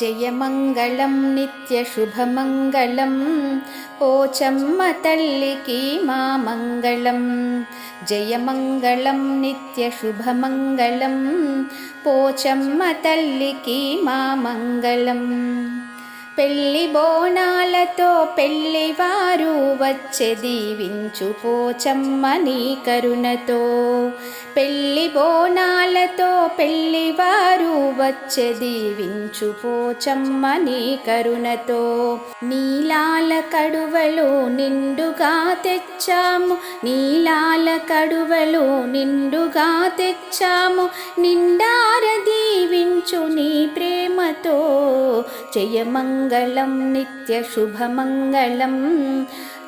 జయమంగళం నిత్యశుభమంగళం పోచమ్మ తల్లికి మా మంగళం. జయమంగళం నిత్యశుభమంగళం పోచమ్మ తల్లికి మా మంగళం. పెళ్ళి బోనాలతో పెళ్ళివారు వచ్చే దీవించు పోచమ్మ నీ కరుణతో. పెళ్ళి బోనాలతో పెళ్ళివారు వచ్చే దీవించు పోచమ్మ నీ కరుణతో. నీలాల కడువలు నిండుగా తెచ్చాము నీలాల కడువలు నిండుగా తెచ్చాము. నిండార దీవించు నీ ప్రేమతో. జయమంగళం నిత్య శుభమంగళం.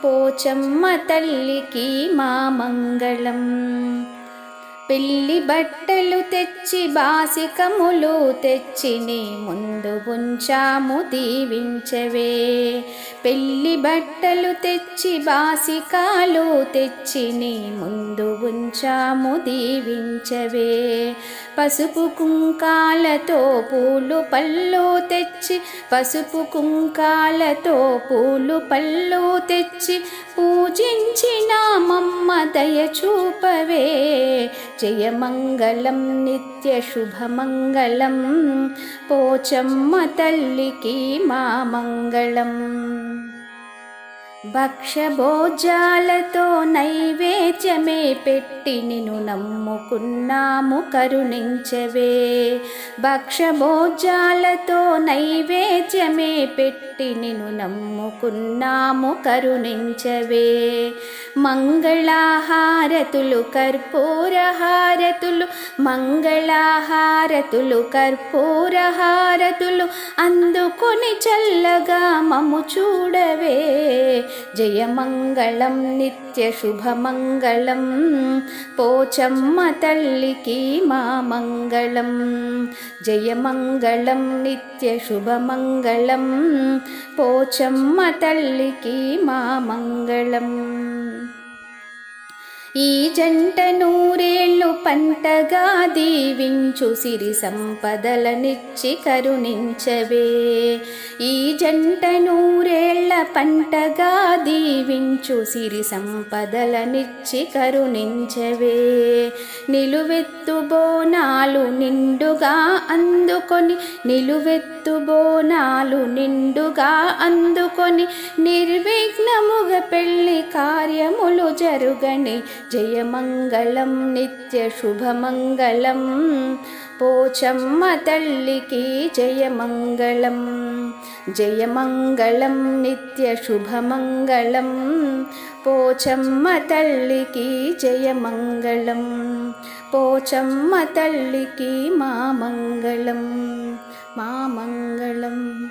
పోచమ్మ తల్లికి మా మంగళం. పెళ్ళి బట్టలు తెచ్చి బాసికములు తెచ్చి నీ ముందు ఉంచాము దీవించవే. పెళ్ళి బట్టలు తెచ్చి బాసికాలు తెచ్చి నీ ముందు ఉంచాము దీవించవే. పసుపు కుంకాలతో పూలు పళ్ళు తెచ్చి పసుపు కుంకాలతో పూలు పళ్ళు తెచ్చి పూజించిన మమ్మ దయ చూపవే. జయమంగళం నిత్య శుభమంగళం పోచమ్మ తల్లికి మా మంగళం. భక్షభోజాలతో నైవేద్యమే పెట్టి నిన్ను నమ్ముకున్నాము కరుణించవే. భక్షభోజాలతో నైవేద్యమే పెట్టి నిన్ను నమ్ముకున్నాము కరుణించవే. మంగళహారతులు కర్పూరహారతులు మంగళహారతులు కర్పూరహారతులు అందుకొని చల్లగా మము చూడవే. జయమంగళం నిత్య శుభమంగళం పోచమ్మ తల్లికి మా మంగళం. జయమంగళం నిత్య శుభమంగళం పోచమ్మ తల్లికి మా మంగళం. ఈ జంట నూరేళ్ళు పంటగా దీవించు సిరి సంపదలనిచ్చి కరుణించవే. ఈ జంట నూరే పంటగా దీవించు సిరి సంపదలనిచ్చి కరుణించవే. నిలువెత్తు బోనాలు నిండుగా అందుకొని నిలువెత్తు బోనాలు నిండుగా అందుకొని నిర్విఘ్నముగ పెళ్ళి కార్యములు జరుగని జయమంగళం నిత్య శుభమంగళం. పోచమ్మ తల్లికి జయమంగళం. జయమంగళం నిత్య శుభమంగళం. పోచమ్మ తల్లికి జయమంగళం. పోచమ్మ తల్లికి మా మంగళం. మా మంగళం.